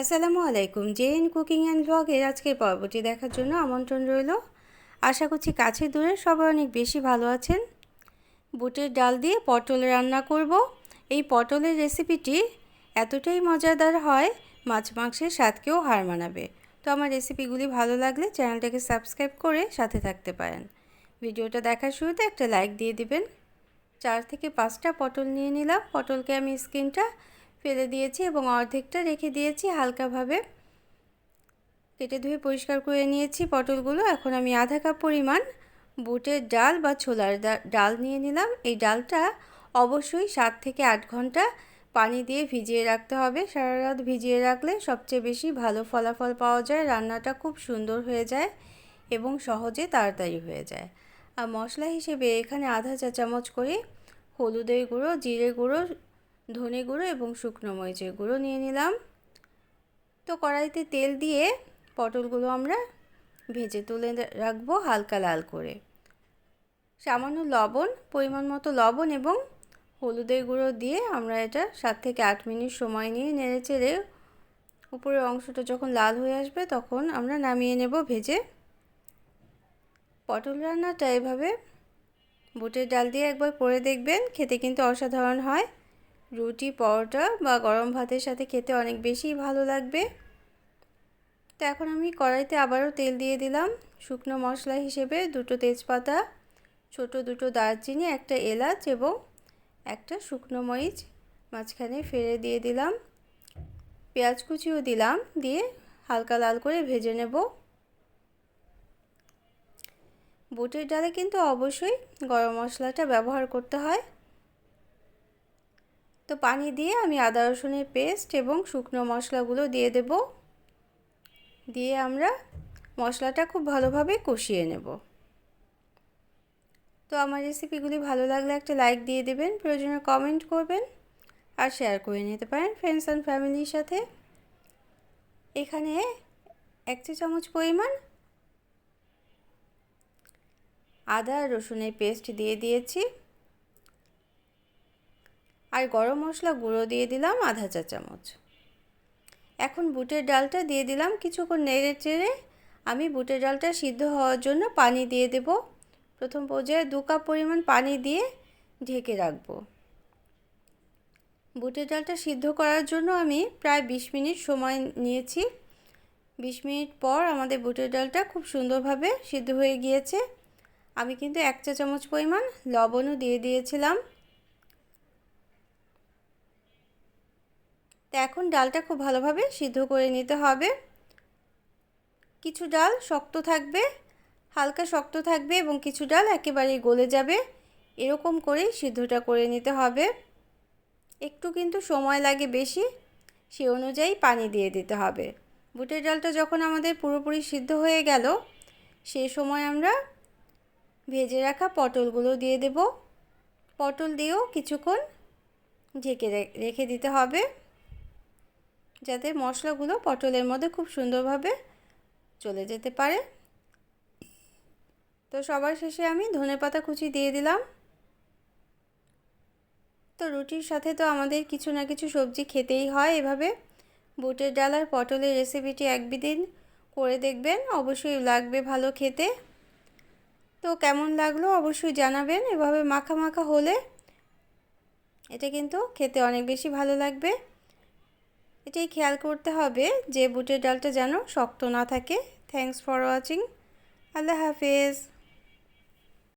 আসসালামু আলাইকুম। JN cooking and ব্লগের আজকের পর্বটি দেখার জন্য আমন্ত্রণ রইল। আশা করছি কাছে দূরে সবাই অনেক বেশি ভালো আছেন। বুটের ডাল দিয়ে পটল রান্না করব। এই পটলের রেসিপিটি এতটাই মজাদার হয়, মাছ মাংসের স্বাদকেও হার মানাবে। তো আমার রেসিপিগুলি ভালো লাগলে চ্যানেলটাকে সাবস্ক্রাইব করে সাথে থাকতে পারেন। ভিডিওটা দেখার শুরুতে একটা লাইক দিয়ে দিবেন। চার থেকে পাঁচটা পটল নিয়ে নিলাম। পটলকে আমি স্কিনটা ফেলে দিয়েছি এবং অর্ধেকটা রেখে দিয়েছি হালকাভাবে। কেটে ধুয়ে পরিষ্কার করে নিয়েছি পটলগুলো। এখন আমি আধা কাপ পরিমাণ বুটের ডাল বা ছোলার ডাল নিয়ে নিলাম। এই ডালটা অবশ্যই সাত থেকে আট ঘণ্টা পানি দিয়ে ভিজিয়ে রাখতে হবে। সারা রাত ভিজিয়ে রাখলে সবচেয়ে বেশি ভালো ফলাফল পাওয়া যায়। রান্নাটা খুব সুন্দর হয়ে যায় এবং সহজে তাড়াতাড়ি হয়ে যায়। আর মশলা হিসেবে এখানে আধা চা চামচ করে হলুদের গুঁড়ো, জিরে গুঁড়ো ধনে গুঁড়ো এবং শুকনো মরিচের গুঁড়ো নিয়ে নিলাম। তো কড়াইতে তেল দিয়ে পটলগুলো আমরা ভেজে তুলে রাখব হালকা লাল করে। সামান্য লবণ, পরিমাণ মতো লবণ এবং হলুদের গুঁড়ো দিয়ে আমরা এটা সাত থেকে আট মিনিট সময় নিয়ে নেড়ে চেড়ে উপরের অংশটা যখন লাল হয়ে আসবে তখন আমরা নামিয়ে নেব ভেজে। পটল রান্নাটা এভাবে বুটের ডাল দিয়ে একবার করে দেখবেন, খেতে কিন্তু অসাধারণ হয়। রুটি, পরোটা বা গরম ভাতের সাথে খেতে অনেক বেশি ভালো লাগবে। তো এখন আমি কড়াইতে আবারও তেল দিয়ে দিলাম। শুকনো মশলা হিসেবে দুটো তেজপাতা, ছোট দুটো দারচিনি, একটা এলাচ এবং একটা শুকনো মরিচ মাঝখানে ফেলে দিয়ে দিলাম। পেঁয়াজ কুচিও দিলাম, দিয়ে হালকা লাল করে ভেজে নেব। বুটের ডালে কিন্তু অবশ্যই গরম মশলাটা ব্যবহার করতে হয়। তো পানি দিয়ে আমি আদা রসুনের পেস্ট এবং শুকনো মশলাগুলো দিয়ে দেব। দিয়ে আমরা মশলাটা খুব ভালোভাবে কষিয়ে নেব। তো আমার রেসিপিগুলি ভালো লাগলে একটা লাইক দিয়ে দেবেন, প্রয়োজনে কমেন্ট করবেন আর শেয়ার করে নিতে পারেন ফ্রেন্ডস অ্যান্ড ফ্যামিলির সাথে। এখানে এক চা চামচ পরিমাণ আদা রসুনের পেস্ট দিয়ে দিয়েছি। আর গরম মশলা গুঁড়ো দিয়ে দিলাম আধা চা চামচ। এখন বুটের ডালটা দিয়ে দিলাম কিছুক্ষণ নেড়ে চেড়ে। আমি বুটের ডালটা সিদ্ধ হওয়ার জন্য পানি দিয়ে দেব। প্রথম পর্যায়ে দু কাপ পরিমাণ পানি দিয়ে ঢেকে রাখব। বুটের ডালটা সিদ্ধ করার জন্য আমি প্রায় বিশ মিনিট সময় নিয়েছি। বিশ মিনিট পর আমাদের বুটের ডালটা খুব সুন্দরভাবে সিদ্ধ হয়ে গিয়েছে। আমি কিন্তু এক চা চামচ পরিমাণ লবণও দিয়ে দিয়েছিলাম। তো এখন ডালটা খুব ভালোভাবে সিদ্ধ করে নিতে হবে। কিছু ডাল শক্ত থাকবে, হালকা শক্ত থাকবে এবং কিছু ডাল একেবারেই গলে যাবে। এরকম করেই সিদ্ধটা করে নিতে হবে। একটু কিন্তু সময় লাগে বেশি, সে অনুযায়ী পানি দিয়ে দিতে হবে। বুটের ডালটা যখন আমাদের পুরোপুরি সিদ্ধ হয়ে গেল সেই সময় আমরা ভেজে রাখা পটলগুলো দিয়ে দেব। পটল দিয়েও কিছুক্ষণ ঢেকে রেখে দিতে হবে। যাতে মশলাগুলো পটলের মধ্যে খুব সুন্দরভাবে চলে যেতে পারে। তো সবার শেষে আমি ধনে পাতা কুচি দিয়ে দিলাম। তো রুটির সাথে তো আমাদের কিছু না কিছু সবজি খেতেই হয় এভাবে। বুটের ডাল আর পটলের রেসিপিটি একদিন করে দেখবেন, অবশ্যই লাগবে ভালো খেতে। তো কেমন লাগল অবশ্যই জানাবেন, এভাবে মাখা মাখা হলে এটা কিন্তু খেতে অনেক বেশি ভালো লাগবে। এটাই খেয়াল করতে হবে যে বুটের ডালটা যেন শক্ত না থাকে। থ্যাংকস ফর ওয়াচিং আল্লাহ হাফেজ।